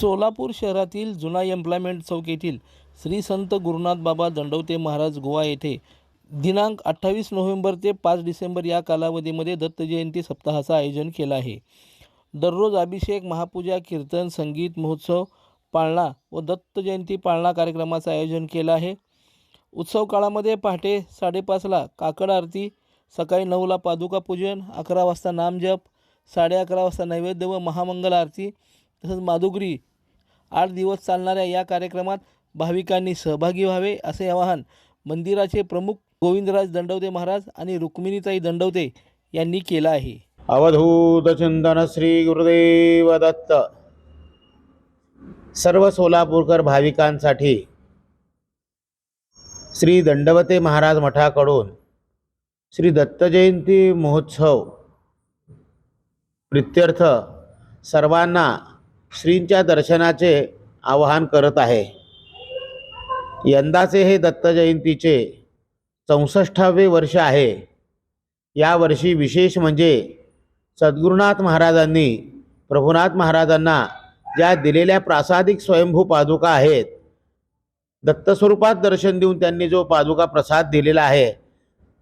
सोलापूर शहरातील जुना एम्प्लॉयमेंट चौक येथील श्री संत गुरुनाथ बाबा दंडवते महाराज गोवा येथे दिनांक अठ्ठावीस नोव्हेंबर ते पाच डिसेंबर या कालावधीमध्ये दत्त जयंती सप्ताहाचं आयोजन केलं आहे. दररोज अभिषेक महापूजा कीर्तन संगीत महोत्सव पाळणा व दत्त जयंती पाळणा कार्यक्रमाचं आयोजन केलं आहे. उत्सव काळामध्ये पहाटे साडेपाचला काकड आरती सकाळी नऊला पादुका पूजन अकरा वाजता नामजप साडे अकरा वाजता नैवेद्य व महामंगल आरती तसंच माधुगरी आठ दिवस चालणाऱ्या या कार्यक्रमात भाविकांनी सहभागी व्हावे असे आवाहन मंदिराचे प्रमुख गोविंदराज दंडवते महाराज आणि रुक्मिणीताई दंडवते यांनी केलं आहे. अवधूत चिंतन श्री गुरुदेव दत्त. सर्व सोलापूरकर भाविकांसाठी श्री दंडवते महाराज मठाकडून श्री दत्त जयंती महोत्सव प्रित्यर्थ सर्वांना श्रींच्या दर्शनाचे आवाहन करत आहे. यंदाचे हे दत्त जयंतीचे चौसष्टावे वर्ष आहे. यावर्षी विशेष म्हणजे सद्गुरुनाथ महाराजांनी प्रभुनाथ महाराजांना ज्या दिलेल्या प्रासादिक स्वयंभू पादुका आहेत दत्तस्वरूपात दर्शन देऊन त्यांनी जो पादुका प्रसाद दिलेला आहे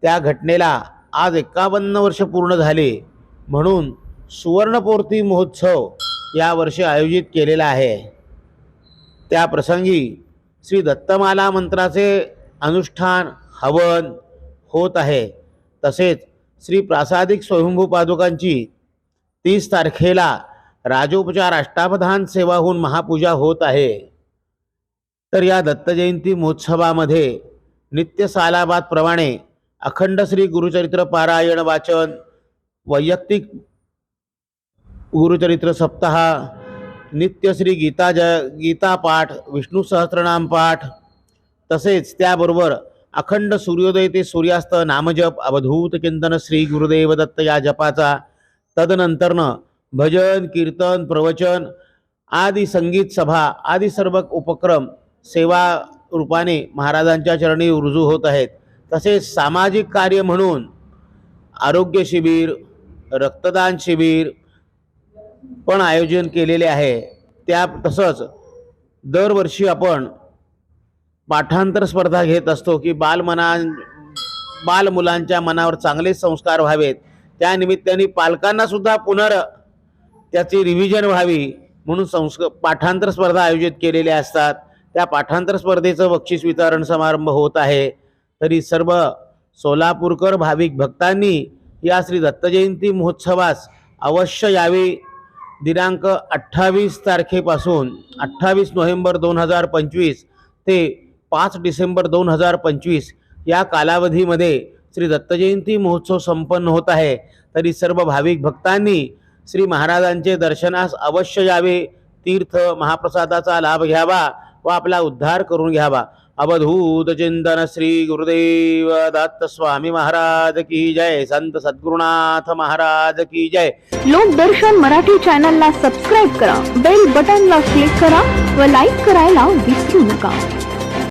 त्या घटनेला आज एकावन्न वर्ष पूर्ण झाली. म्हणून सुवर्णपूर्ती महोत्सव यावर्षी आयोजित केलेला आहे. त्या प्रसंगी श्री दत्तमाला मंत्राचे अनुष्ठान हवन होत आहे. तसेच श्री प्रासादिक स्वयंभू पादुकांची तीस तारखेला राजोपचार अष्टावधान सेवा होऊन महापूजा होत आहे. तर या दत्तजयंती महोत्सवामध्ये नित्य सालाबादप्रमाणे अखंड श्री गुरुचरित्र पारायण वाचन वैयक्तिक गुरुचरित्र सप्ताह नित्यश्री गीता ज गीता पाठ विष्णू सहस्रनाम पाठ. तसेच त्याबरोबर अखंड सूर्योदय ते सूर्यास्त नामजप अवधूत चिंतन श्री गुरुदेव दत्त या जपाचा. तदनंतरनं भजन कीर्तन प्रवचन आदी संगीत सभा आदी सर्व उपक्रम सेवा रूपाने महाराजांच्या चरणी रुजू होत आहेत. तसेच सामाजिक कार्य म्हणून आरोग्य शिबिर रक्तदान शिबिर पण आयोजन केलेले आहे. त्या तसंच दरवर्षी आपण पाठांतर स्पर्धा घेत असतो की बालमना बालमुलांच्या मनावर चांगले संस्कार व्हावेत. त्यानिमित्ताने पालकांनासुद्धा पुनर त्याची रिव्हिजन व्हावी म्हणून संस्क पाठांतर स्पर्धा आयोजित केलेल्या असतात. त्या पाठांतर स्पर्धेचं बक्षीस वितरण समारंभ होत आहे. तरी सर्व सोलापूरकर भाविक भक्तांनी या श्री दत्तजयंती महोत्सवास अवश्य यावे. दिनांक अठ्ठावीस तारखेपासून अठ्ठावीस नोव्हेंबर दोन हजार पंचवीस ते पाच डिसेंबर दोन हजार पंचवीस या कालावधीमध्ये श्री दत्तजयंती महोत्सव संपन्न होत आहे. तरी सर्व भाविक भक्तांनी श्री महाराजांचे दर्शनास अवश्य यावे. तीर्थ महाप्रसादाचा लाभ घ्यावा व आपला उद्धार करून घ्यावा. अवधूत चिंतन श्री गुरुदेव दत्त स्वामी महाराज की जय। संत सद्गुरुनाथ महाराज की जय। लोकदर्शन मराठी चॅनल ला सबस्क्राईब करा बेल बटनला क्लिक करा व लाईक करायला विसरू नका.